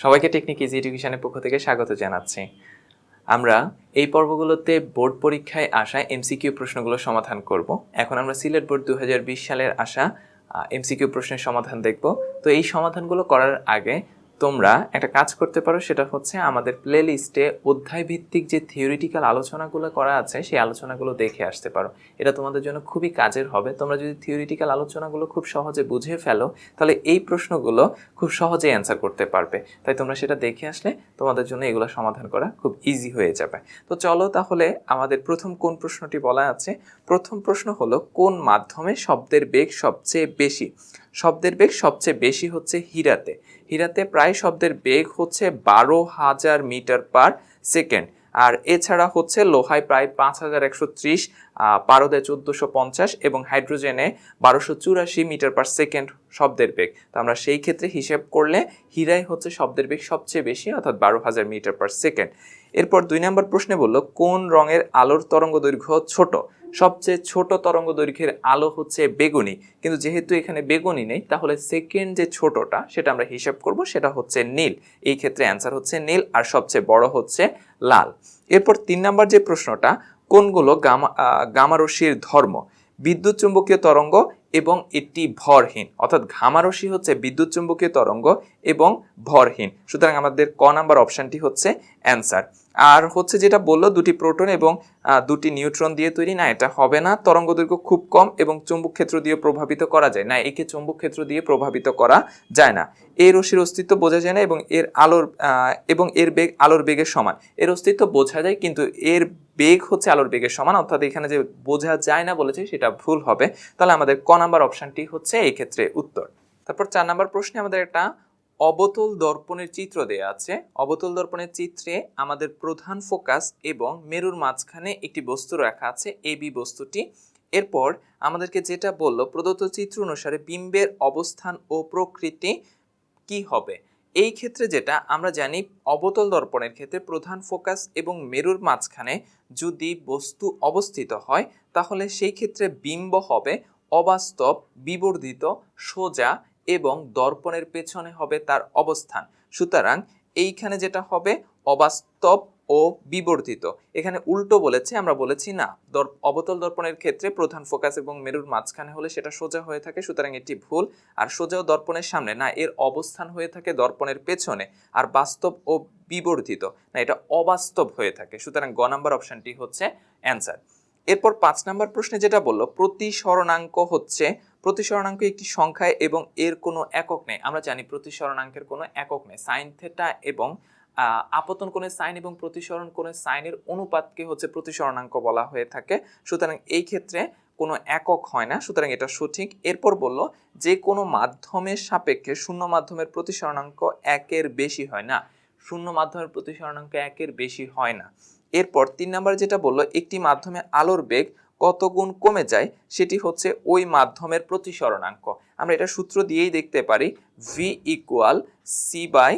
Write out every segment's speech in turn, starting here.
সবাইকে technique easy এডুকেশনের পক্ষ থেকে স্বাগত জানাচ্ছি। আমরা এই পর্বগুলোতে বোর্ড পরীক্ষায় আসা এমসিকিউ প্রশ্নগুলো সমাধান করব। এখন আমরা সিলেট বোর্ড দু হাজার বিশ সালের আসা এমসিকিউ প্রশ্নের সমাধান দেখব। তো এই সমাধানগুলো করার আগে তোমরা একটা কাজ করতে পারো, সেটা হচ্ছে আমাদের প্লে লিস্টে অধ্যায় ভিত্তিক যে থিওরিটিক্যাল আলোচনাগুলো করা আছে, সেই আলোচনাগুলো দেখে আসতে পারো। এটা তোমাদের জন্য খুবই কাজের হবে। তোমরা যদি থিওরিটিক্যাল আলোচনাগুলো খুব সহজে বুঝে ফেলো, তাহলে এই প্রশ্নগুলো খুব সহজে অ্যান্সার করতে পারবে। তাই তোমরা সেটা দেখে আসলে তোমাদের জন্য এগুলো সমাধান করা খুব ইজি হয়ে যাবে। তো চলো তাহলে আমাদের প্রথম কোন প্রশ্নটি বলা আছে? প্রথম প্রশ্ন হলো, কোন মাধ্যমে শব্দের বেগ সবচেয়ে বেশি? শব্দের বেগ সবচেয়ে বেশি হচ্ছে হীরাতে। হীরাতে প্রায় শব্দের বেগ হচ্ছে বারো হাজার মিটার পার সেকেন্ড। আর এছাড়া হচ্ছে লোহায় প্রায় পাঁচ হাজার একশো ত্রিশ পারদে চোদ্দোশো পঞ্চাশ এবং হাইড্রোজেনে বারোশো চুরাশি মিটার পার সেকেন্ড শব্দের বেগ। তো আমরা সেই ক্ষেত্রে হিসেব করলে হীরাই হচ্ছে শব্দের বেগ সবচেয়ে বেশি, অর্থাৎ বারো হাজার মিটার পার সেকেন্ড। এরপর দুই নম্বর প্রশ্নে বলল, কোন রঙের আলোর তরঙ্গ দৈর্ঘ্য ছোট? সবচেয়ে ছোট তরঙ্গ দৈর্ঘ্যের আলো হচ্ছে বেগুনি। কিন্তু যেহেতু এখানে বেগুনি নেই, তাহলে সেকেন্ড যে ছোটটা সেটা আমরা হিসাব করব, সেটা হচ্ছে নীল। এই ক্ষেত্রে অ্যান্সার হচ্ছে নীল আর সবচেয়ে বড় হচ্ছে লাল। এরপর তিন নম্বর যে প্রশ্নটা, কোনগুলো গামা গামারশির ধর্ম? বিদ্যুৎ চুম্বকীয় তরঙ্গ এবং এটি ভরহীন। অর্থাৎ ঘামারসি হচ্ছে বিদ্যুৎ চুম্বকীয় তরঙ্গ এবং ভরহীন। সুতরাং আমাদের ক নাম্বার অপশানটি হচ্ছে অ্যান্সার। আর হচ্ছে যেটা বলল, দুটি প্রোটন এবং দুটি নিউট্রন দিয়ে তৈরি। না, এটা হবে না। তরঙ্গ দৈর্ঘ্য খুব কম এবং চুম্বক ক্ষেত্র দিয়ে প্রভাবিত করা যায়। না, একে চুম্বক ক্ষেত্র দিয়ে প্রভাবিত করা যায় না। এই রশ্মির অস্তিত্ব বোঝা যায় না এবং এর আলোর এবং এর বেগ আলোর বেগের সমান। এর অস্তিত্ব বোঝা যায়, কিন্তু এর বেগ হচ্ছে আলোর বেগের সমান। অর্থাৎ এখানে যে বোঝা যায় না বলেছে, সেটা ভুল হবে। তাহলে আমাদের ক নাম্বার অপশানটি হচ্ছে এই ক্ষেত্রে উত্তর। তারপর চার নাম্বার প্রশ্নে আমাদের একটা অবতল দর্পণের চিত্র দেয়া আছে। অবতল দর্পণের চিত্রে আমাদের প্রধান ফোকাস এবং মেরুর মাঝখানে একটি বস্তু রাখা আছে, এ বি বস্তুটি। এরপর আমাদেরকে যেটা বলল, প্রদত্ত চিত্র অনুসারে বিম্বের অবস্থান ও প্রকৃতি কি হবে? এই ক্ষেত্রে যেটা আমরা জানি, অবতল দর্পণের ক্ষেত্রে প্রধান ফোকাস এবং মেরুর মাঝখানে যদি বস্তু অবস্থিত হয়, তাহলে সেই ক্ষেত্রে বিম্ব হবে, অবাস্তব, বিবর্ধিত, সোজা এবং দর্পণের পেছনে হবে তার অবস্থান। সুতরাং এইখানে যেটা হবে অবাস্তব ও বিবর্ধিত এখানে উল্টো বলেছে, আমরা বলেছি না অবতল দর্পণের ক্ষেত্রে প্রধান ফোকাস এবং মেরুর মাঝখানে হলে সেটা সোজা হয়ে থাকে, সুতরাং এটি ভুল। আর সোজা দর্পণের সামনে, না, এর অবস্থান হয়ে থাকে দর্পণের পেছনে, আর বাস্তব ও বিবর্ধিত না, এটা অবাস্তব হয়ে থাকে। সুতরাং গ নাম্বার অপশনটি হচ্ছে অ্যান্সার। এরপর পাঁচ নাম্বার প্রশ্নে যেটা বলল, প্রতিসরণাঙ্ক হচ্ছে প্রতিসরণাঙ্ক একটি সংখ্যায় এবং এর কোনো একক নেই। আমরা জানি প্রতিসরণাঙ্কের কোনো একক নেই। সাইন থেটা এবং আপতন কোণের সাইন এবং প্রতিসরণ কোণের সাইনের অনুপাতকে হচ্ছে প্রতিসরণাঙ্ক বলা হয়ে থাকে। সুতরাং এই ক্ষেত্রে কোনো একক হয় না। সুতরাং এটা সঠিক। এরপর বলল যে কোনো মাধ্যমের সাপেক্ষে শূন্য মাধ্যমের প্রতিসরণাঙ্ক একের বেশি হয় না। শূন্য মাধ্যমের প্রতিসরণাঙ্ক একের বেশি হয় না। এরপর তিন নাম্বার যেটা বলল, একটি মাধ্যমে আলোর বেগ কত গুণ কমে যায় সেটি হচ্ছে ওই মাধ্যমের প্রতিসরণাঙ্ক। আমরা এটা সূত্র দিয়েই দেখতে পারি V equal C by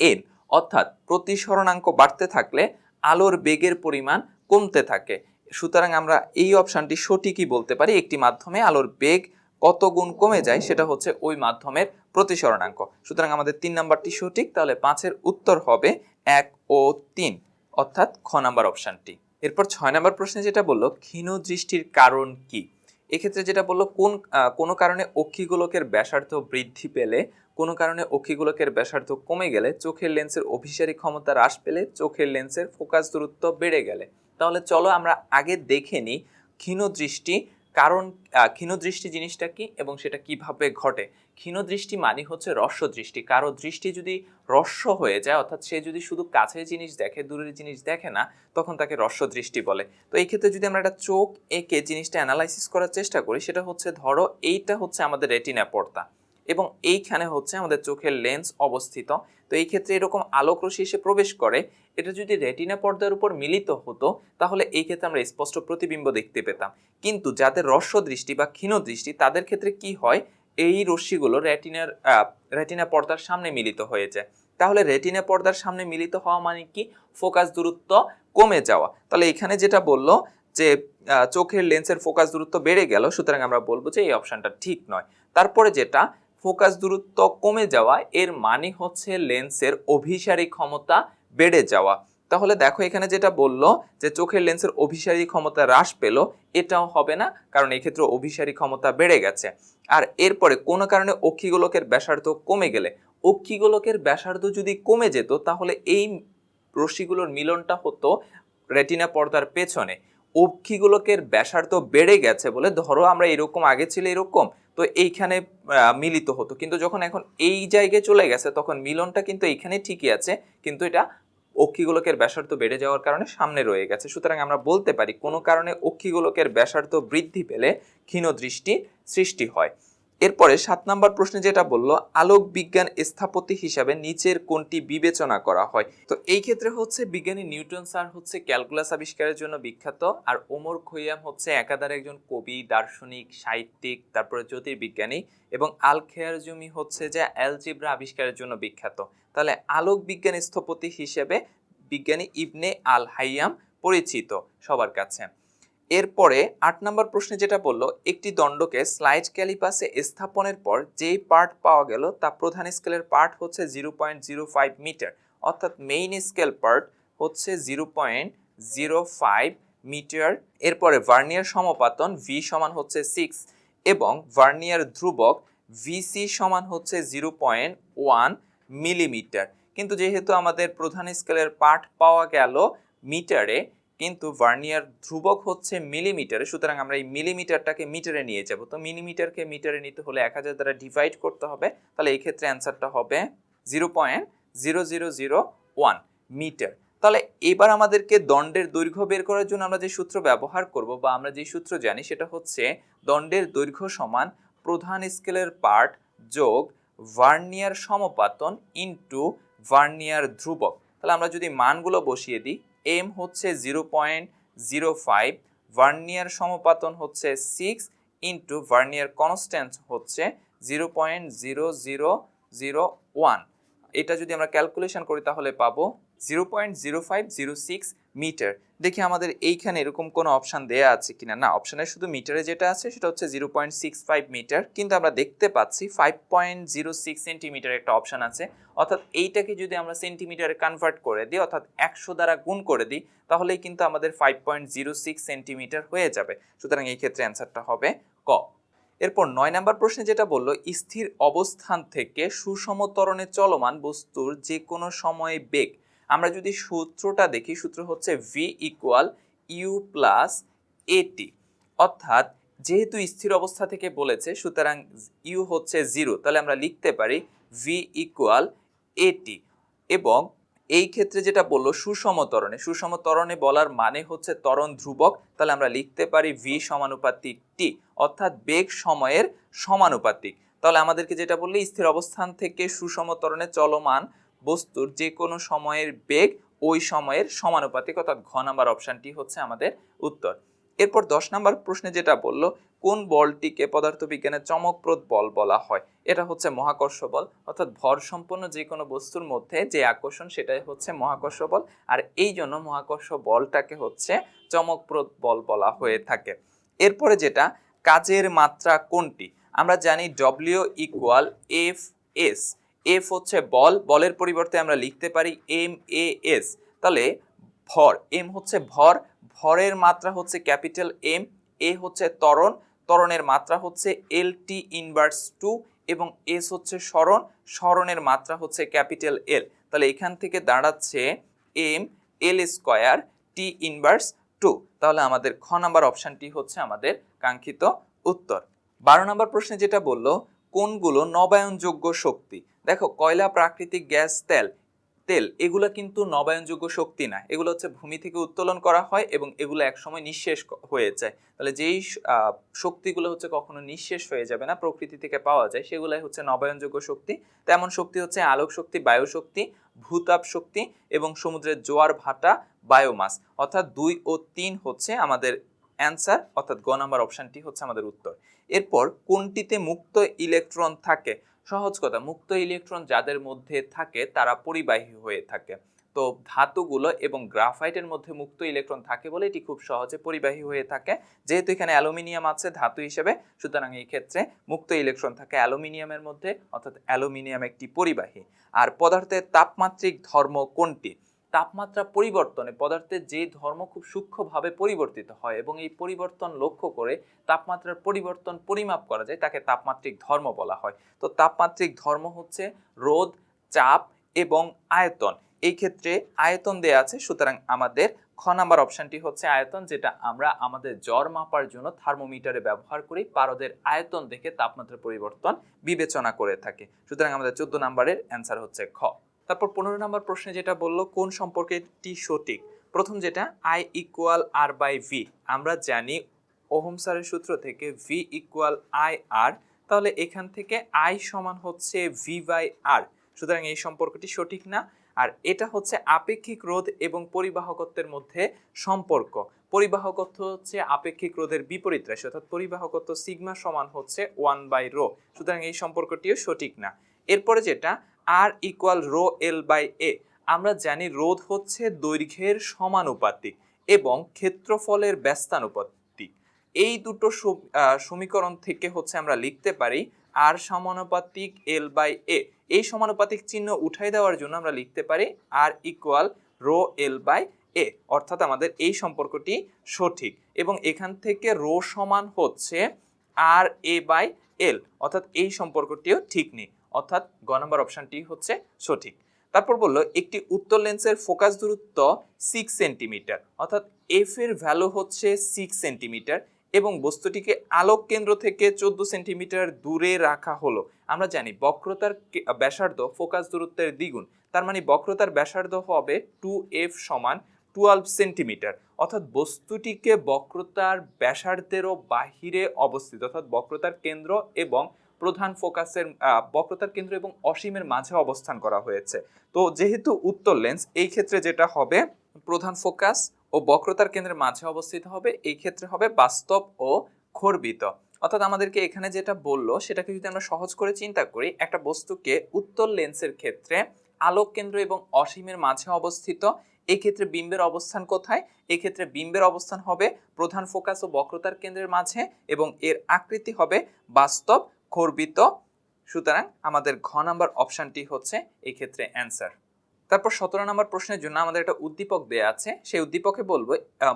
N অর্থাৎ প্রতিসরণাঙ্ক বাড়তে থাকলে আলোর বেগের পরিমাণ কমতে থাকে। সুতরাং আমরা এই অপশানটি সঠিকই বলতে পারি, একটি মাধ্যমে আলোর বেগ কত গুণ কমে যায় সেটা হচ্ছে ওই মাধ্যমের প্রতিসরণাঙ্ক। সুতরাং আমাদের তিন নাম্বারটি সঠিক, তাহলে পাঁচের উত্তর হবে এক ও তিন। অর্থাৎ খ নাম্বার অপশানটি। এরপর ছয় নম্বর প্রশ্নে যেটা বলল, ক্ষীণ দৃষ্টির কারণ কি? এক্ষেত্রে যেটা বলল, কোন কোনো কারণে অক্ষিগোলকের ব্যাসার্ধ বৃদ্ধি পেলে, কোনো কারণে অক্ষিগোলকের ব্যাসার্ধ কমে গেলে চোখের লেন্সের অভিসারী ক্ষমতা হ্রাস পেলে চোখের লেন্সের ফোকাস দূরত্ব বেড়ে গেলে। তাহলে চলো আমরা আগে দেখে নিই ক্ষীণ দৃষ্টি কারণ ক্ষীণদৃষ্টি জিনিসটা কি এবং সেটা কীভাবে ঘটে। ক্ষীণদৃষ্টি মানে হচ্ছে রস্য দৃষ্টি কারও দৃষ্টি যদি রস্য হয়ে যায়, অর্থাৎ সে যদি শুধু কাছের জিনিস দেখে, দূরের জিনিস দেখে না, তখন তাকে রস্য দৃষ্টি বলে। তো এই ক্ষেত্রে যদি আমরা একটা চোখ এঁকে জিনিসটা অ্যানালাইসিস করার চেষ্টা করি, সেটা হচ্ছে ধরো এইটা হচ্ছে আমাদের রেটিনা পর্দা এবং এইখানে হচ্ছে আমাদের চোখের লেন্স অবস্থিত। তো এই ক্ষেত্রে এরকম আলোক রশ্মি এসে প্রবেশ করে, এটা যদি রেটিনা পর্দার উপর মিলিত হতো, তাহলে এই ক্ষেত্রে আমরা স্পষ্ট প্রতিবিম্ব দেখতে পেতাম। কিন্তু যাদের রস্য দৃষ্টি বা ক্ষীণ দৃষ্টি তাদের ক্ষেত্রে কি হয়? এই রশ্মিগুলো রেটিনার রেটিনা পর্দার সামনে মিলিত হয়েছে। তাহলে রেটিনা পর্দার সামনে মিলিত হওয়া মানে কি? ফোকাস দূরত্ব কমে যাওয়া। তাহলে এখানে যেটা বলল যে চোখের লেন্সের ফোকাস দূরত্ব বেড়ে গেল, সুতরাং আমরা বলব যে এই অপশনটা ঠিক নয়। তারপরে যেটা, ফোকাস দূরত্ব কমে যাওয়া, এর মানে হচ্ছে লেন্সের অভিসারী ক্ষমতা বেড়ে যাওয়া। তাহলে দেখো এখানে যেটা বলল যে, চোখের লেন্সের অভিসারী ক্ষমতা হ্রাস পেল, এটাও হবে না, কারণ এক্ষেত্রে অভিসারী ক্ষমতা বেড়ে গেছে। আর এরপরে কোনো কারণে অক্ষিগোলকের ব্যাসার্ধ কমে গেলে অক্ষিগোলকের ব্যাসার্ধ যদি কমে যেত, তাহলে এই রশ্মিগুলোর মিলনটা হতো রেটিনা পর্দার পেছনে। অক্ষিগোলকের ব্যাসার্ধ বেড়ে গেছে বলে, ধরো আমরা এরকম, আগে ছিল এরকম, তো এইখানে মিলিত হতো। কিন্তু যখন এখন এই জায়গায় চলে গেছে, তখন মিলনটা কিন্তু এইখানে ঠিকই আছে, কিন্তু এটা অক্ষিগোলকের ব্যাসার্থ বেড়ে যাওয়ার কারণে সামনে রয়ে গেছে। সুতরাং আমরা বলতে পারি, কোনো কারণে অক্ষিগোলকের ব্যাসার্থ বৃদ্ধি পেলে ক্ষীণ দৃষ্টি সৃষ্টি হয়। এরপরে সাত নম্বর প্রশ্নে যেটা বলল, আলোক বিজ্ঞান স্থাপতি হিসাবে নিচের কোনটি বিবেচনা করা হয়? তো এই ক্ষেত্রে হচ্ছে বিজ্ঞানী নিউটন স্যার হচ্ছে ক্যালকুলাস আবিষ্কারের জন্য বিখ্যাত। আর ওমর খৈয়াম হচ্ছে একাধারে একজন কবি, দার্শনিক, সাহিত্যিক, তারপরে জ্যোতির্বিজ্ঞানী এবং আল খেয়ারজমি হচ্ছে যে অ্যালজিব্রা আবিষ্কারের জন্য বিখ্যাত। তাহলে আলোক বিজ্ঞান স্থপতি হিসেবে বিজ্ঞানী ইবনে আল হাইয়াম পরিচিত সবার কাছে। এরপরে আট নম্বর প্রশ্নে যেটা বলল, একটি দণ্ডকে স্লাইড ক্যালিপাসে স্থাপনের পর যেই পার্ট পাওয়া গেল তা প্রধান স্কেলের পার্ট হচ্ছে zero point zero five metre, অর্থাৎ মেইন স্কেল পার্ট হচ্ছে zero point zero five metre. এরপরে ভার্নিয়ার সমপাতন ভি সমান হচ্ছে সিক্স এবং ভার্নিয়ার ধ্রুবক ভিসি সমান হচ্ছে জিরো পয়েন্ট ওয়ান মিলিমিটার। কিন্তু যেহেতু আমাদের প্রধান স্কেলের পার্ট পাওয়া গেল মিটারে কিন্তু ভার্নিয়ার ধ্রুবক হচ্ছে মিলিমিটারে, সুতরাং আমরা এই মিলিমিটারটাকে মিটারে নিয়ে যাব। তো মিলিমিটারকে মিটারে নিতে হলে এক হাজার দ্বারা ডিভাইড করতে হবে, তাহলে এই ক্ষেত্রে অ্যান্সারটা হবে zero point zero zero zero one metre তাহলে এবার আমাদেরকে দণ্ডের দৈর্ঘ্য বের করার জন্য আমরা যে সূত্র ব্যবহার করব বা আমরা যে সূত্র জানি, সেটা হচ্ছে দণ্ডের দৈর্ঘ্য সমান প্রধান স্কেলের পার্ট যোগ ভার্নিয়ার সমপাতন ইনটু ভার্নিয়ার ধ্রুবক। তাহলে আমরা যদি মানগুলো বসিয়ে দিই এম হচ্ছে zero point zero five vernier সমপাতন হচ্ছে সিক্স ইন্টু ভার্নিয়ার কনস্ট্যান্ট হচ্ছে zero point zero zero zero one এটা যদি আমরা ক্যালকুলেশন করি তাহলে পাবো zero point zero five zero six metre দেখি আমাদের এইখানে এরকম কোনো অপশান দেয়া আছে কিনা। না অপশানে শুধু মিটারে যেটা আছে সেটা হচ্ছে zero point six five metre কিন্তু আমরা দেখতে পাচ্ছি five point zero six centimetre একটা অপশান আছে। অর্থাৎ এইটাকে যদি আমরা সেন্টিমিটারে কনভার্ট করে দিই, অর্থাৎ একশো দ্বারা গুণ করে দিই, তাহলেই কিন্তু আমাদের five point zero six centimetre হয়ে যাবে। সুতরাং এই ক্ষেত্রে অ্যান্সারটা হবে ক। এরপর নয় নাম্বার প্রশ্নে যেটা বলল, স্থির অবস্থান থেকে সুষম ত্বরণে চলমান বস্তুর যে কোনো সময়ে বেগ আমরা যদি সূত্রটা দেখি, সূত্র হচ্ছে ভি ইকুয়াল ইউ প্লাস এটি অর্থাৎ যেহেতু স্থির অবস্থা থেকে বলেছে, সুতরাং ইউ হচ্ছে জিরো তাহলে আমরা লিখতে পারি ভি ইকুয়াল এটি এবং এই ক্ষেত্রে যেটা বলল সুষম ত্বরণে সুষম ত্বরণে বলার মানে হচ্ছে তরণ ধ্রুবক, তাহলে আমরা লিখতে পারি ভি সমানুপাতিক টি অর্থাৎ বেগ সময়ের সমানুপাতিক। তাহলে আমাদেরকে যেটা বললে, স্থির অবস্থান থেকে সুষম ত্বরণে চলমান বস্তুর যে কোনো সময়ের বেগ ওই সময়ের সমানুপাতিক অর্থাৎ ঘ নাম্বার অপশানটি হচ্ছে আমাদের উত্তর। এরপর দশ নাম্বার প্রশ্নে যেটা বলল, কোন বলটিকে পদার্থবিজ্ঞানের চমকপ্রদ বল বলা হয়? এটা হচ্ছে মহাকর্ষ বল, অর্থাৎ ভর সম্পন্ন যে কোনো বস্তুর মধ্যে যে আকর্ষণ সেটাই হচ্ছে মহাকর্ষ বল। আর এই জন্য মহাকর্ষ বলটাকে হচ্ছে চমকপ্রদ বল বলা হয়ে থাকে। এরপরে যেটা, কাজের মাত্রা কোনটি? আমরা জানি W equal F S F হচ্ছে বল, বলের পরিবর্তে আমরা লিখতে পারি এম এ এস তাহলে ভর এম হচ্ছে ভর, ভরের মাত্রা হচ্ছে ক্যাপিটাল এম এ হচ্ছে ত্বরণ, ত্বরণের মাত্রা হচ্ছে এল টি ইনভার্স টু এবং এস হচ্ছে স্মরণ, স্মরণের মাত্রা হচ্ছে ক্যাপিটাল এল তাহলে এখান থেকে দাঁড়াচ্ছে M L square T inverse two তাহলে আমাদের খ নাম্বার অপশানটি হচ্ছে আমাদের কাঙ্ক্ষিত উত্তর। বারো নম্বর প্রশ্নে যেটা বলল, কোনগুলো নবায়নযোগ্য শক্তি? দেখো, কয়লা, প্রাকৃতিক গ্যাস, তেল। তেল, এগুলো কিন্তু নবায়নযোগ্য শক্তি না। এগুলো হচ্ছে ভূমি থেকে উত্তোলন করা হয় এবং এগুলো একসময় নিঃশেষ হয়ে যায়। তাহলে যেই শক্তিগুলো হচ্ছে কখনো নিঃশেষ হয়ে যাবে না, প্রকৃতি থেকে পাওয়া যায়, সেগুলাই হচ্ছে নবায়নযোগ্য শক্তি। তেমন শক্তি হচ্ছে আলোক শক্তি বায়ু শক্তি ভূতাপ শক্তি এবং সমুদ্রের জোয়ার, ভাটা, বায়োমাস। অর্থাৎ দুই ও তিন হচ্ছে আমাদের অ্যান্সার, অর্থাৎ গ নাম্বার অপশানটি হচ্ছে আমাদের উত্তর। এরপর কোনটিতে মুক্ত ইলেকট্রন থাকে? সহজ কথা, মুক্ত ইলেকট্রন যাদের মধ্যে থাকে তারা পরিবাহী হয়ে থাকে। তো ধাতুগুলো এবং গ্রাফাইটের মধ্যে মুক্ত ইলেকট্রন থাকে বলে এটি খুব সহজে পরিবাহী হয়ে থাকে। যেহেতু এখানে অ্যালুমিনিয়াম আছে ধাতু হিসেবে, সুতরাং এই ক্ষেত্রে মুক্ত ইলেকট্রন থাকে অ্যালুমিনিয়ামের মধ্যে, অর্থাৎ অ্যালুমিনিয়াম একটি পরিবাহী। আর পদার্থের তাপমাত্রিক ধর্ম কোনটি? তাপমাত্রা পরিবর্তনে পদার্থের যে ধর্ম খুব সূক্ষ্মভাবে পরিবর্তিত হয় এবং এই পরিবর্তন লক্ষ্য করে তাপমাত্রার পরিবর্তন পরিমাপ করা যায়, তাকে তাপমাত্রিক ধর্ম বলা হয়। তো তাপমাত্রিক ধর্ম হচ্ছে রোদ, চাপ এবং আয়তন। এই ক্ষেত্রে আয়তন দেয়া আছে, সুতরাং আমাদের খ নাম্বার অপশনটি হচ্ছে আয়তন, যেটা আমরা আমাদের জ্বর মাপার জন্য থার্মোমিটারে ব্যবহার করি, পারদের আয়তন দেখে তাপমাত্রা পরিবর্তন বিবেচনা করে থাকি। সুতরাং আমাদের চোদ্দ নাম্বারের অ্যান্সার হচ্ছে খ। তারপর পনেরো নম্বর প্রশ্নে যেটা বলল, কোন সম্পর্কটি সঠিক? প্রথম যেটা I equal R by V আমরা জানি ওহম স্যারের সূত্র থেকে ভি ইকুয়াল আই আর তাহলে এখান থেকে আই সমান হচ্ছে ভি বাই আর সুতরাং এই সম্পর্কটি সঠিক না। আর এটা হচ্ছে আপেক্ষিক রোধ এবং পরিবাহকত্বের মধ্যে সম্পর্ক। পরিবাহকত্ব হচ্ছে আপেক্ষিক রোধের বিপরীত রাশি, অর্থাৎ পরিবাহকত্ব সিগমা সমান হচ্ছে ওয়ান বাই রো সুতরাং এই সম্পর্কটিও সঠিক না। এরপরে যেটা R equal rho L by A আমরা জানি রোধ হচ্ছে দৈর্ঘ্যের সমানুপাতিক এবং ক্ষেত্রফলের ব্যস্তানুপাতিক। এই দুটো সমীকরণ থেকে হচ্ছে আমরা লিখতে পারি আর সমানুপাতিক এল বাই এ এই সমানুপাতিক চিহ্ন উঠাই দেওয়ার জন্য আমরা লিখতে পারি R equal rho L by A অর্থাৎ আমাদের এই সম্পর্কটি সঠিক এবং এখান থেকে রো সমান হচ্ছে আর এ বাই এল অর্থাৎ এই সম্পর্কটিও ঠিক নেই। অর্থাৎ গ নম্বর অপশনটি হচ্ছে সঠিক। তারপর বলল, একটি উত্তর লেন্সের ফোকাস দূরত্ব সিক্স সেন্টিমিটার অর্থাৎ এফ এর ভ্যালু হচ্ছে সিক্স সেন্টিমিটার এবং বস্তুটিকে আলোক কেন্দ্র থেকে চোদ্দ সেন্টিমিটার দূরে রাখা হলো। আমরা জানি বক্রতার ব্যাসার্ধ ফোকাস দূরত্বের দ্বিগুণ, তার মানে বক্রতার ব্যাসার্ধ হবে টু এফ সমান টুয়েলভ সেন্টিমিটার অর্থাৎ বস্তুটিকে বক্রতার ব্যাসার্ধেরও বাহিরে অবস্থিত, অর্থাৎ বক্রতার কেন্দ্র এবং প্রধান ফোকাসের বক্রতার কেন্দ্র এবং অসীমের মাঝে অবস্থান করা হয়েছে। তো যেহেতু উত্তর লেন্স, এই ক্ষেত্রে যেটা হবে, প্রধান ফোকাস ও বক্রতার কেন্দ্রের মাঝে অবস্থিত হবে, এই ক্ষেত্রে হবে বাস্তব ও খর্বিত। অর্থাৎ আমাদেরকে এখানে যেটা বলল, সেটাকে যদি আমরা সহজ করে চিন্তা করি, একটা বস্তুকে উত্তর লেন্সের ক্ষেত্রে আলোক কেন্দ্র এবং অসীমের মাঝে অবস্থিত এই ক্ষেত্রে বিম্বের অবস্থান কোথায়? এই ক্ষেত্রে বিম্বের অবস্থান হবে প্রধান ফোকাস ও বক্রতার কেন্দ্রের মাঝে এবং এর আকৃতি হবে বাস্তব খর্বিত। সুতরাং আমাদের ঘ নাম্বার অপশানটি হচ্ছে এই ক্ষেত্রে অ্যান্সার। তারপর সতেরো নম্বর প্রশ্নের জন্য আমাদের একটা উদ্দীপক দেয়া আছে। সেই উদ্দীপকে বলব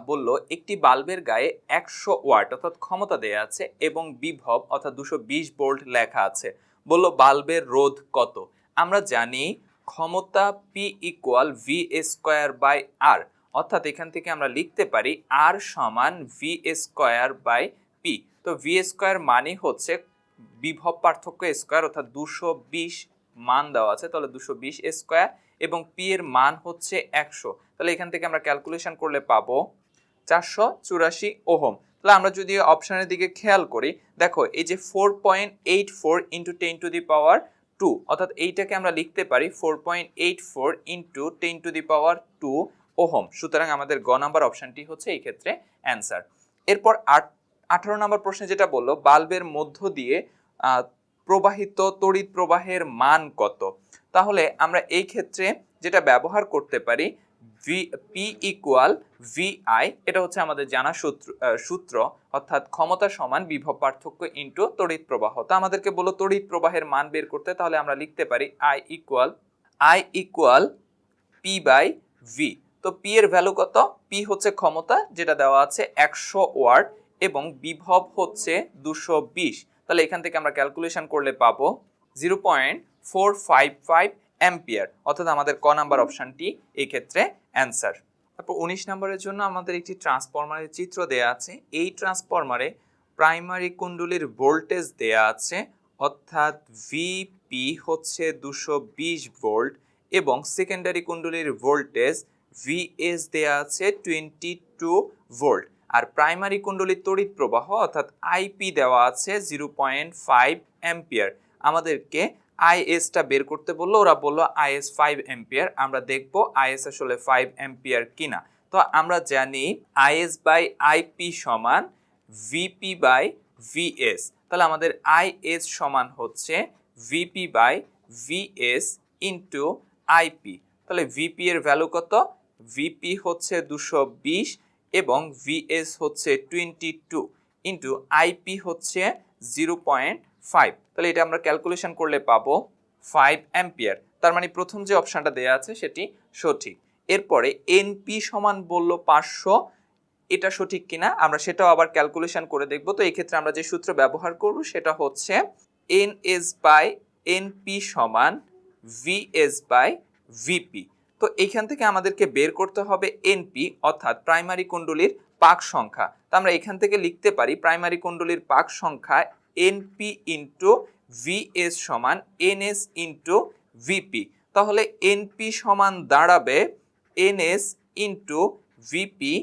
বলল, একটি বাল্বের গায়ে একশো ওয়াট অর্থাৎ ক্ষমতা দেয়া আছে এবং বিভব অর্থাৎ দুশো বিশ ভোল্ট লেখা আছে। বলল, বাল্বের রোধ কত? আমরা জানি ক্ষমতা P equal V square by R অর্থাৎ এখান থেকে আমরা লিখতে পারি আর সমান ভি স্কোয়ার বাই পি তো ভি স্কোয়ার মানে হচ্ছে বিভব পার্থক্য স্কোয়ার অর্থাৎ দুশো বিশ মান দেওয়া আছে, তাহলে দুশো বিশ স্কোয়ার এবং পি এর মান হচ্ছে একশো। তাহলে এখান থেকে আমরা ক্যালকুলেশন করলে পাবো চারশো চুরাশি ওহম। তাহলে আমরা যদি অপশানের দিকে খেয়াল করি, দেখো এই যে four point eight four into ten to the power two অর্থাৎ এইটাকে আমরা লিখতে পারি four point eight four into ten to the power two ohm. সুতরাং আমাদের গ নাম্বার অপশানটি হচ্ছে এই ক্ষেত্রে অ্যান্সার এরপর আট আঠারো নম্বর প্রশ্নে যেটা বলল, বাল্বের মধ্য দিয়ে প্রবাহিত তড়িৎ প্রবাহের মান কত? তাহলে আমরা এই ক্ষেত্রে যেটা ব্যবহার করতে পারি V P equal V I এটা হচ্ছে আমাদের জানা সূত্র সূত্র, অর্থাৎ ক্ষমতা সমান বিভব পার্থক্য ইন্টু তড়িৎ প্রবাহ। তো আমাদেরকে বলো তড়িৎ প্রবাহের মান বের করতে, তাহলে আমরা লিখতে পারি I equal I equal P by V তো পি এর ভ্যালু কত? পি হচ্ছে ক্ষমতা, যেটা দেওয়া আছে একশো ওয়াট। এবং বিভব হচ্ছে দুশো বিশ। তাহলে এখান থেকে আমরা ক্যালকুলেশন করলে পাবো zero point four five five ampere অর্থাৎ আমাদের ক নাম্বার অপশানটি এক্ষেত্রে ক্ষেত্রে অ্যান্সার তারপর উনিশ নম্বরের জন্য আমাদের একটি ট্রান্সফরমারের চিত্র দেয়া আছে। এই ট্রান্সফরমারে প্রাইমারি কুণ্ডলীর ভোল্টেজ দেয়া আছে। অর্থাৎ ভিপি হচ্ছে দুশো বিশ ভোল্ট এবং সেকেন্ডারি কুণ্ডলীর ভোল্টেজ ভিএস দেয়া আছে টোয়েন্টি টু ভোল্ট আর প্রাইমারি কুণ্ডলীর তড়িৎ প্রবাহ অর্থাৎ আইপি দেওয়া আছে জিরো পয়েন্ট ফাইভ অ্যাম্পিয়ার আমাদেরকে আইএসটা বের করতে বলল, ওরা বলল আইএস ফাইভ অ্যাম্পিয়ার আমরা দেখব আইএস আসলে ফাইভ অ্যাম্পিয়ার কিনা। তো আমরা জানি আইএস বাই আইপি সমান ভিপি বাই ভিএস তাহলে আমাদের আইএস সমান হচ্ছে VP by VS into IP তাহলে ভিপি এর ভ্যালু কত? ভিপি হচ্ছে দুশো বিশ এবং ভিএস হচ্ছে টোয়েন্টি টু ইন্টু আইপি হচ্ছে জিরো পয়েন্ট ফাইভ তাহলে এটা আমরা ক্যালকুলেশন করলে পাবো ফাইভ অ্যাম্পিয়ার তার মানে প্রথম যে অপশানটা দেওয়া আছে সেটি সঠিক। এরপরে এনপি সমান বলল পাঁচশো, এটা সঠিক কিনা আমরা সেটাও আবার ক্যালকুলেশন করে দেখব। তো এই ক্ষেত্রে আমরা যে সূত্র ব্যবহার করব সেটা হচ্ছে N S by N P সমান V S by V P তো এইখান থেকে আমাদেরকে বের করতে হবে এনপি অর্থাৎ প্রাইমারি কুণ্ডলীর পাক সংখ্যা। তো আমরা এখান থেকে লিখতে পারি প্রাইমারি কুণ্ডলীর পাক সংখ্যা এনপি ইন্টু ভিএস সমান এনএস ইন্টু ভিপি তাহলে এনপি সমান দাঁড়াবে NS into VP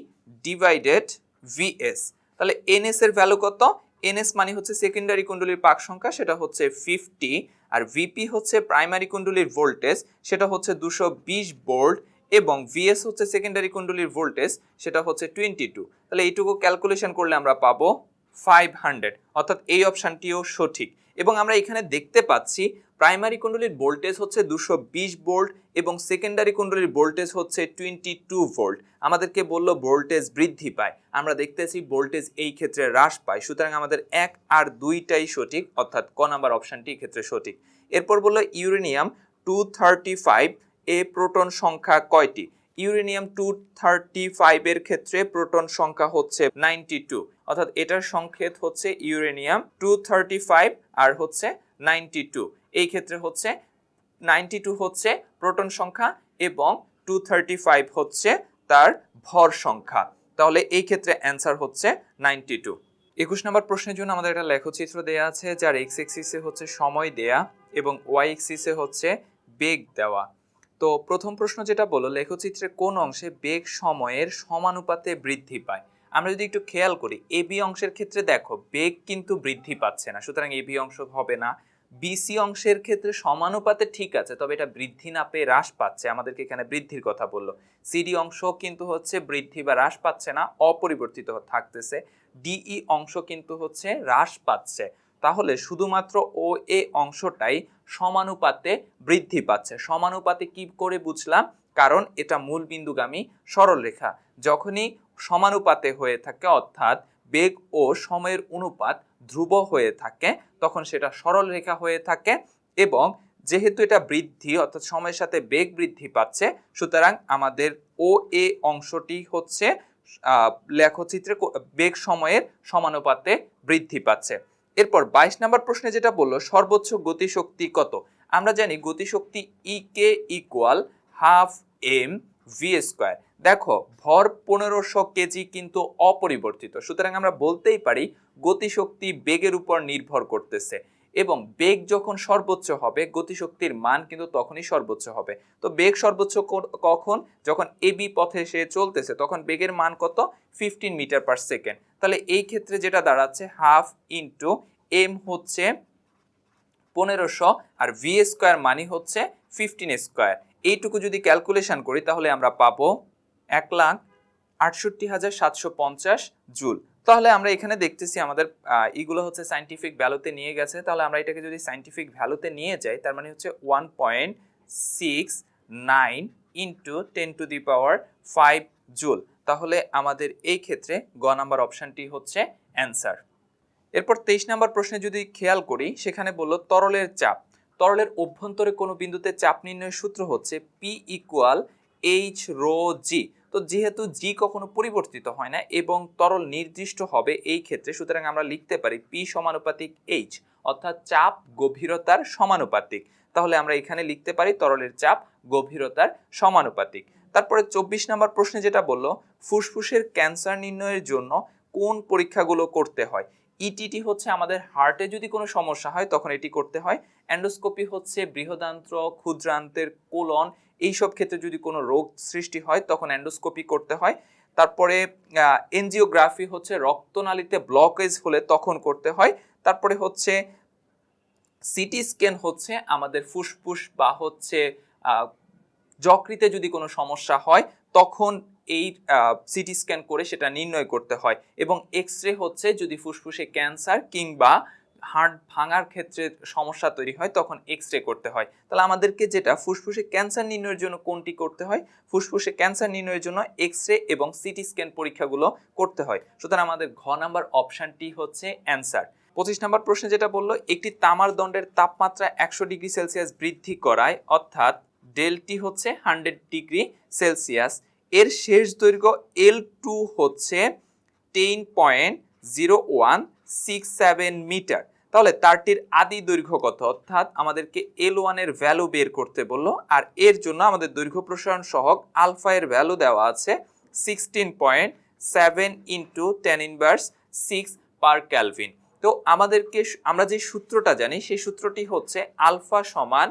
divided VS তাহলে এনএস এর ভ্যালু কত? এনএস মানে হচ্ছে সেকেন্ডারি কুণ্ডলীর পাক সংখ্যা, সেটা হচ্ছে ফিফটি আর ভিপি হচ্ছে প্রাইমারি কুণ্ডলীর ভোল্টেজ সেটা হচ্ছে দুশো বিশ ভোল্ট এবং ভিএস হচ্ছে সেকেন্ডারি কুণ্ডলীর ভোল্টেজ সেটা হচ্ছে টোয়েন্টি টু তাহলে এইটুকু ক্যালকুলেশন করলে আমরা পাবো ফাইভ হান্ড্রেড অর্থাৎ এই অপশানটিও সঠিক। এবং আমরা এখানে দেখতে পাচ্ছি প্রাইমারি কুণ্ডলীর ভোল্টেজ হচ্ছে দুশো বিশ ভোল্ট এবং সেকেন্ডারি কুণ্ডলীর ভোল্টেজ হচ্ছে টোয়েন্টি টু ভোল্ট। আমাদেরকে বলল ভোল্টেজ বৃদ্ধি পায়। আমরা দেখতেছি ভোল্টেজ এই ক্ষেত্রে হ্রাস পায়। সুতরাং আমাদের এক আর দুইটাই সঠিক, অর্থাৎ ক নাম্বার অপশানটি ক্ষেত্রে সঠিক। এরপর বলল ইউরেনিয়াম টু থার্টি ফাইভ এ প্রোটন সংখ্যা কয়টি? ইউরেনিয়াম টু থার্টি ফাইভের ক্ষেত্রে প্রোটন সংখ্যা হচ্ছে নাইনটি টু। অর্থাৎ এটার সংকেত হচ্ছে ইউরেনিয়াম টু থার্টি ফাইভ আর হচ্ছে নাইনটি টু। এই ক্ষেত্রে হচ্ছে নাইনটি টু হচ্ছে প্রোটন সংখ্যা এবং টু থার্টি ফাইভ হচ্ছে তার ভর সংখ্যা। তাহলে এই ক্ষেত্রে অ্যান্সার হচ্ছে নাইনটি টু। একুশ নম্বর প্রশ্নের জন্য আমাদের একটা লেখচিত্র দেয়া আছে, যার এক্স এক্সিসে হচ্ছে সময় দেয়া এবং ওয়াই এক্সিসে হচ্ছে বেগ দেওয়া। তো প্রথম প্রশ্ন যেটা বলো লেখচিত্রে কোন অংশে বেগ সময়ের সমানুপাতে বৃদ্ধি পায়? আমরা যদি একটু খেয়াল করি এবি অংশের ক্ষেত্রে দেখো, বেগ কিন্তু বৃদ্ধি পাচ্ছে না। সুতরাং এবি অংশ হবে না। বিসি অংশের ক্ষেত্রে সমানুপাতে ঠিক আছে, তবে এটা বৃদ্ধি না পেয়ে হ্রাস পাচ্ছে। আমাদেরকে এখানে বৃদ্ধির কথা বলল। সিডি অংশ কিন্তু হচ্ছে বৃদ্ধি বা হ্রাস পাচ্ছে না, অপরিবর্তিত থাকতেছে। ডিই অংশ কিন্তু হচ্ছে হ্রাস পাচ্ছে। তাহলে শুধুমাত্র ও এ অংশটাই সমানুপাতে বৃদ্ধি পাচ্ছে। সমানুপাতে কি করে বুঝলাম? কারণ এটা মূল বিন্দুগামী সরলরেখা। যখনই সমানুপাতে হয়ে থাকে অর্থাৎ বেগ ও সময়ের অনুপাত ধ্রুব হয়ে থাকে, তখন সেটা সরল রেখা হয়ে থাকে এবং যেহেতু এটা বৃদ্ধি, অর্থাৎ সময়ের সাথে বেগ বৃদ্ধি পাচ্ছে, সুতরাং আমাদের ও এ অংশটি হচ্ছে লেখচিত্রে বেগ সময়ের সমানুপাতে বৃদ্ধি পাচ্ছে। এরপর বাইশ নম্বর প্রশ্নে যেটা বলল, সর্বোচ্চ গতিশক্তি কত? আমরা জানি গতিশক্তি E K equal half M V square. দেখো, ভর পনেরোশো কেজি কিন্তু অপরিবর্তিত। সুতরাং আমরা বলতেই পারি, গতিশক্তি বেগের উপর নির্ভর করতেছে এবং বেগ যখন সর্বোচ্চ হবে, গতিশক্তির মান কিন্তু তখনই সর্বোচ্চ হবে। তো বেগ সর্বোচ্চ কখন? যখন এবি পথে সে চলতেছে, তখন বেগের মান কত? Fifteen metre per second. তাহলে এই ক্ষেত্রে যেটা দাঁড়াচ্ছে, হাফ ইন্টু এম হচ্ছে পনেরোশো আর ভি স্কোয়ার মানি হচ্ছে ফিফটিন স্কোয়ার। এইটুকু যদি ক্যালকুলেশন করি, তাহলে আমরা পাবো এক লাখ আটষট্টি হাজার সাতশো পঞ্চাশ জুল। তাহলে আমরা এখানে দেখতেছি আমাদের এগুলো হচ্ছে সাইন্টিফিক ভ্যালুতে নিয়ে গেছে। তাহলে আমরা এটাকে যদি সাইন্টিফিক ভ্যালুতে নিয়ে যাই, তার মানে হচ্ছে one point six nine into ten to the power five joule. তাহলে আমাদের এই ক্ষেত্রে গ নাম্বার অপশানটি হচ্ছে অ্যান্সার এরপর তেইশ নাম্বার প্রশ্নে যদি খেয়াল করি, সেখানে বলল তরলের চাপ। তরলের অভ্যন্তরে কোনো বিন্দুতে চাপ নির্ণয়ের সূত্র হচ্ছে P equal H rho G তো যেহেতু জি কখনো পরিবর্তিত হয় না এবং তরল নির্দিষ্ট হবে এই ক্ষেত্রে, সুতরাং আমরা লিখতে পারি পি সমানুপাতিক এইচ অর্থাৎ চাপ গভীরতার সমানুপাতিক। তাহলে আমরা এখানে লিখতে পারি তরলের চাপ গভীরতার সমানুপাতিক। তারপরে চব্বিশ নম্বর প্রশ্নে যেটা বলল, ফুসফুসের ক্যান্সার নির্ণয়ের জন্য কোন পরীক্ষাগুলো করতে হয়? ইটিটি হচ্ছে আমাদের হার্টে যদি কোনো সমস্যা হয়, তখন এটি করতে হয় অ্যান্ডোস্কোপি হচ্ছে বৃহদান্ত্র, ক্ষুদ্রান্তের কোলন। এইসব ক্ষেত্রে যদি কোনো রোগ সৃষ্টি হয়, তখন অ্যান্ডোস্কোপি করতে হয়। তারপরে এনজিওগ্রাফি হচ্ছে রক্তনালীতে ব্লকেজ হলে তখন করতে হয়। তারপরে হচ্ছে সিটি স্ক্যান হচ্ছে আমাদের ফুসফুস বা হচ্ছে যকৃতে যদি কোনো সমস্যা হয়, তখন এই সিটি স্ক্যান করে সেটা নির্ণয় করতে হয়। এবং এক্স রে হচ্ছে যদি ফুসফুসে ক্যান্সার কিংবা হার্ট ভাঙার ক্ষেত্রে সমস্যা তৈরি হয়, তখন এক্স রে করতে হয়। তাহলে আমাদেরকে যেটা ফুসফুসে ক্যান্সার নির্ণয়ের জন্য কোনটি করতে হয়? ফুসফুসে ক্যান্সার নির্ণয়ের জন্য এক্স রে এবং সিটি স্ক্যান পরীক্ষাগুলো করতে হয়। সুতরাং আমাদের ঘ নাম্বার অপশানটি হচ্ছে অ্যান্সার। পঁচিশ নম্বর প্রশ্নে যেটা বলল, একটি তামার দণ্ডের তাপমাত্রা একশো ডিগ্রি সেলসিয়াস বৃদ্ধি করায়, অর্থাৎ ডেলটি হচ্ছে হান্ড্রেড ডিগ্রি সেলসিয়াস। এর শেষ দৈর্ঘ্য এল টু হচ্ছে ten point zero one six seven metre তাহলে তারটির আদি দৈর্ঘ্য কত? অর্থাৎ আমাদেরকে এল ওয়ানের ভ্যালু বের করতে বলল, আর এর জন্য আমাদের দৈর্ঘ্য প্রসারণ সহক আলফা এর ভ্যালু দেওয়া আছে sixteen point seven into ten inverse six per kelvin তো আমাদেরকে আমরা যে সূত্রটা জানি, সেই সূত্রটি হচ্ছে আলফা সমান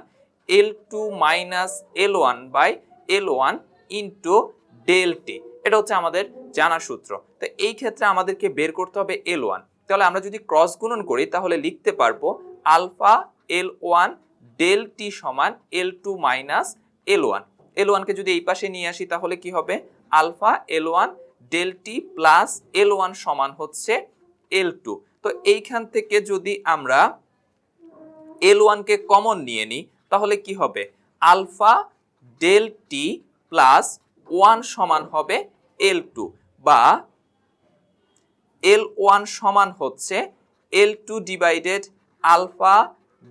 L two minus L one by L one into del T এটা হচ্ছে আমাদের জানা সূত্র। তো এই ক্ষেত্রে আমাদেরকে বের করতে হবে এল ওয়ান তাহলে আমরা যদি ক্রস গুণন করি, তাহলে লিখতে পারব alpha L one del T সমান L two minus L one. L ওয়ানকে যদি এই পাশে নিয়ে আসি, তাহলে কি হবে? Alpha L one del T plus L one সমান হচ্ছে এল টু। তো এইখান থেকে যদি আমরা এল ওয়ানকে কমন নিয়ে নিই, তাহলে কি হবে? Alpha del T plus one সমান হবে এল টু বা এল ওয়ান সমান হচ্ছে L two divided alpha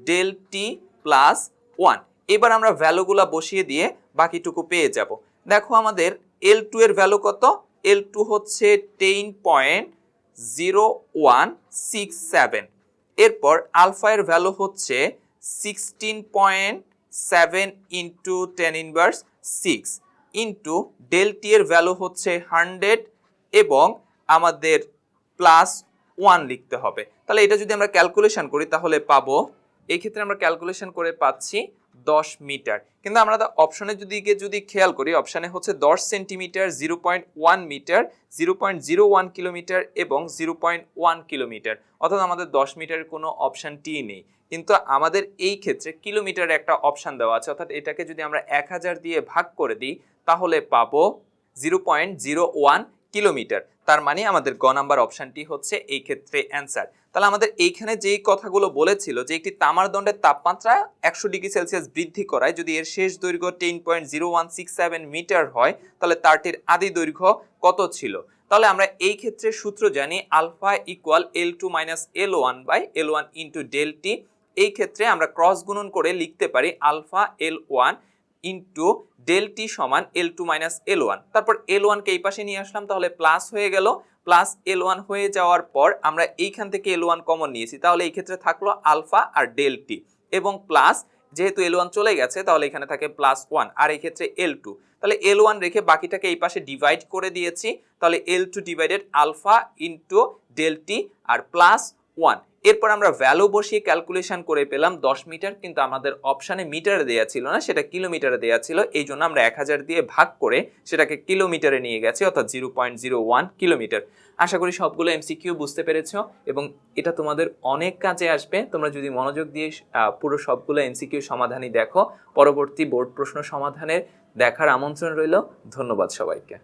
del T plus one এবার আমরা ভ্যালুগুলা বসিয়ে দিয়ে বাকিটুকু পেয়ে যাব। দেখো আমাদের এল টু এর ভ্যালু কত? এল টু হচ্ছে ten point zero one six seven এরপর আলফা এর ভ্যালু হচ্ছে sixteen point seven into ten inverse six into del T এর ভ্যালু হচ্ছে হান্ড্রেড এবং আমাদের প্লাস ওয়ান লিখতে হবে। তাহলে এটা যদি আমরা ক্যালকুলেশন করি, তাহলে পাবো, এই ক্ষেত্রে আমরা ক্যালকুলেশন করে পাচ্ছি দশ মিটার। কিন্তু আমরা অপশনে যদি গিয়ে যদি খেয়াল করি অপশনে হচ্ছে দশ centimetre zero point one metre zero point zero one kilometre এবং জিরো পয়েন্ট ওয়ান কিলোমিটার অর্থাৎ আমাদের দশ মিটারের কোনো অপশানটি নেই। কিন্তু আমাদের এই ক্ষেত্রে কিলোমিটারে একটা অপশান দেওয়া আছে। অর্থাৎ এটাকে যদি আমরা এক হাজার দিয়ে ভাগ করে দিই, তাহলে পাবো zero point zero one kilometre তার মানে আমাদের গ নাম্বার অপশানটি হচ্ছে এই ক্ষেত্রে অ্যান্সার। তাহলে আমাদের এইখানে যেই কথাগুলো বলেছিল যে একটি তামার দণ্ডের তাপমাত্রা একশো ডিগ্রি সেলসিয়াস বৃদ্ধি করায় যদি এর শেষ দৈর্ঘ্য ten point zero one six seven metre হয়, তাহলে তারটির আদি দৈর্ঘ্য কত ছিল? তাহলে আমরা এই ক্ষেত্রে সূত্র জানি alpha equal L two minus L one by L one into del T. এই ক্ষেত্রে আমরা ক্রস গুণন করে লিখতে পারি alpha L one into del T সমান L two minus L one তারপর এল ওয়ানকে এই পাশে নিয়ে আসলাম, তাহলে প্লাস হয়ে গেল। প্লাস এল ওয়ান হয়ে যাওয়ার পর আমরা এইখান থেকে এল ওয়ান কমন নিয়েছি। তাহলে এই ক্ষেত্রে থাকল আলফা আর ডেল টি এবং প্লাস যেহেতু এল ওয়ান চলে গেছে, তাহলে এখানে থাকে প্লাস ওয়ান আর এই ক্ষেত্রে এল টু তাহলে এল ওয়ান রেখে বাকিটাকে এই পাশে ডিভাইড করে দিয়েছি। তাহলে L two divided alpha into del T আর প্লাস ওয়ান এরপর আমরা ভ্যালু বসিয়ে ক্যালকুলেশন করে পেলাম দশ মিটার কিন্তু আমাদের অপশানে মিটারে দেওয়া ছিল না, সেটা কিলোমিটারে দেওয়া ছিল। এই জন্য আমরা এক হাজার দিয়ে ভাগ করে সেটাকে কিলোমিটারে নিয়ে গেছি, অর্থাৎ zero point zero one kilometre আশা করি সবগুলো এমসিকিউ বুঝতে পেরেছ, এবং এটা তোমাদের অনেক কাজে আসবে। তোমরা যদি মনোযোগ দিয়ে পুরো সবগুলো এমসিকিউ সমাধানই দেখো, পরবর্তী বোর্ড প্রশ্ন সমাধানের দেখার আমন্ত্রণ রইল। ধন্যবাদ সবাইকে।